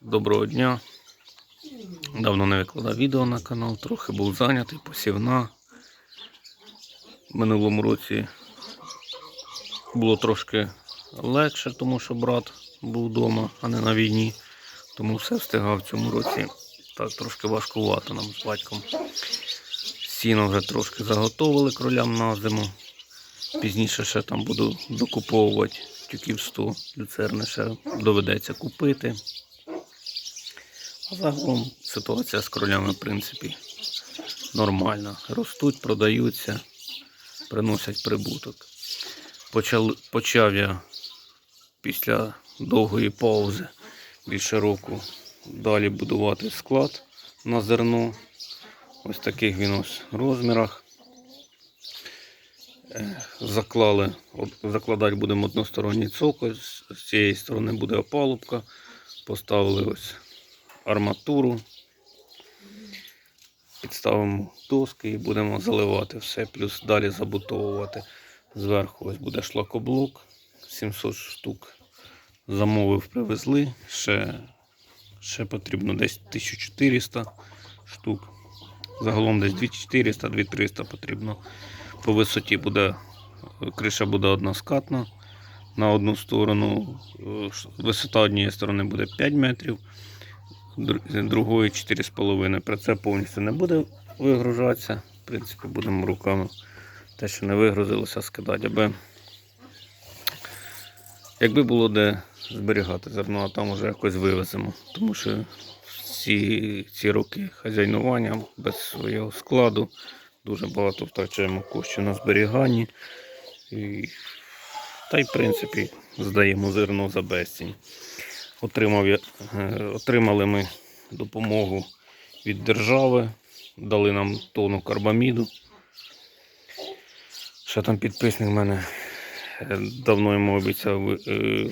Доброго дня. Давно не викладав відео на канал, трохи був зайнятий, посівна. В минулому році було трошки легше, тому що брат був вдома, а не на війні. Тому все встигав в цьому році. Так, трошки важкувато нам з батьком. Сіно вже трошки заготовили кролям на зиму. Пізніше ще там буду докуповувати тюків 100 люцерни ще доведеться купити. Загалом ситуація з кролями, в принципі, нормальна. Ростуть, продаються, приносять прибуток. Почав, почав я після довгої паузи більше року далі будувати склад на зерно. Ось таких він ось розмірах. Заклали, закладати будемо односторонній цоколь, з цієї сторони буде опалубка. Поставили ось арматуру. Підставимо доски і будемо заливати все, плюс далі забутовувати. Зверху ось буде шлакоблок, 700 штук. Замовив, привезли. Ще, ще потрібно десь 1400 штук. Загалом десь 2400-2300 потрібно. По висоті буде, криша буде односкатна. На одну сторону, е, висота однієї сторони буде 5 метрів, другої 4,5. Про це повністю не буде вигружатися. В принципі, будемо руками те, що не вигрузилося, скидати. Аби... Якби було де зберігати зерно, а там вже якось вивеземо. Тому що ці, ці роки хазяйнування без свого складу дуже багато втрачаємо коштів на зберіганні. І... Та й в принципі здаємо зерно за безцінь. Отримав е, отримали ми допомогу від держави, дали нам тонну карбаміду. Ще там підписник в мене е, давно йому обіцяв е,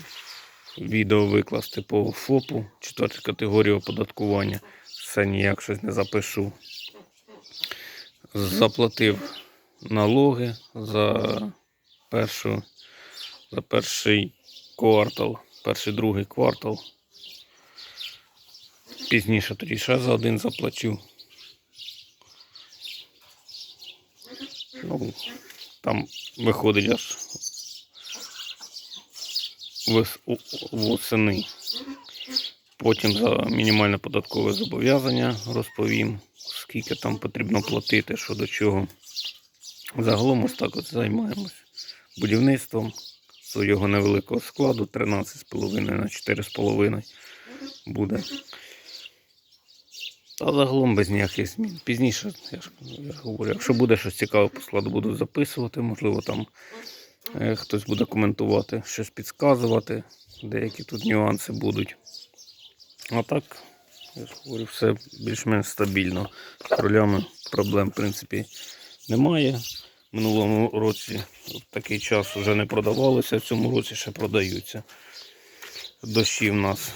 відео викласти по ФОПу, четверту категорію оподаткування. Все ніяк щось не запишу. Заплатив налоги за першу, за перший квартал, перший другий квартал. Пізніше тоді ще за один заплачу. Ну, там виходить аж восени. Потім за мінімальне податкове зобов'язання розповім, скільки там потрібно платити, що до чого. Загалом ось так от займаємось будівництвом свого невеликого складу 13,5 на 4,5 буде. Та загалом без ніяких змін. Пізніше, я ж, я говорю, якщо буде щось цікаве по складу, буду записувати. Можливо, там е, хтось буде коментувати, щось підказувати, деякі тут нюанси будуть. А так, я ж говорю, все більш-менш стабільно. З кролями проблем, в принципі, немає. Минулому році такий час вже не продавалося, в цьому році ще продаються. Дощі в нас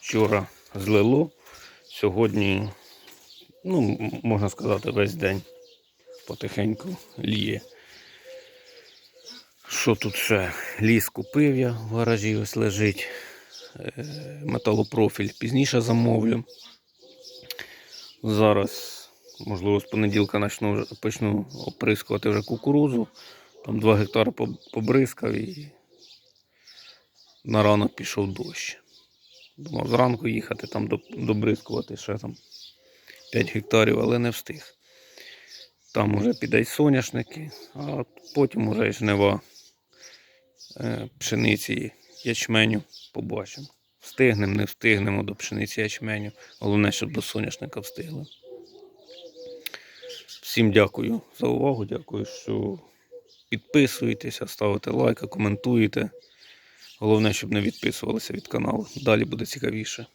вчора злило. Сьогодні, ну, можна сказати, весь день потихеньку ліє. Що тут ще? Ліс купив я в гаражі, ось лежить. Е, Металопрофіль пізніше замовлю. Зараз, можливо, з понеділка почну, почну оприскувати вже кукурузу. Там 2 гектари побризкав і на ранок пішов дощ. Думав зранку їхати, там добризкувати ще там 5 гектарів, але не встиг. Там уже піде соняшники, а потім уже жнива е, пшениці ячменю побачимо. Встигнемо, не встигнемо до пшениці ячменю. Головне, щоб до соняшника встигли. Всім дякую за увагу. Дякую, що підписуєтеся, ставите лайки, коментуєте. Головне, щоб не відписувалися від каналу. Далі буде цікавіше.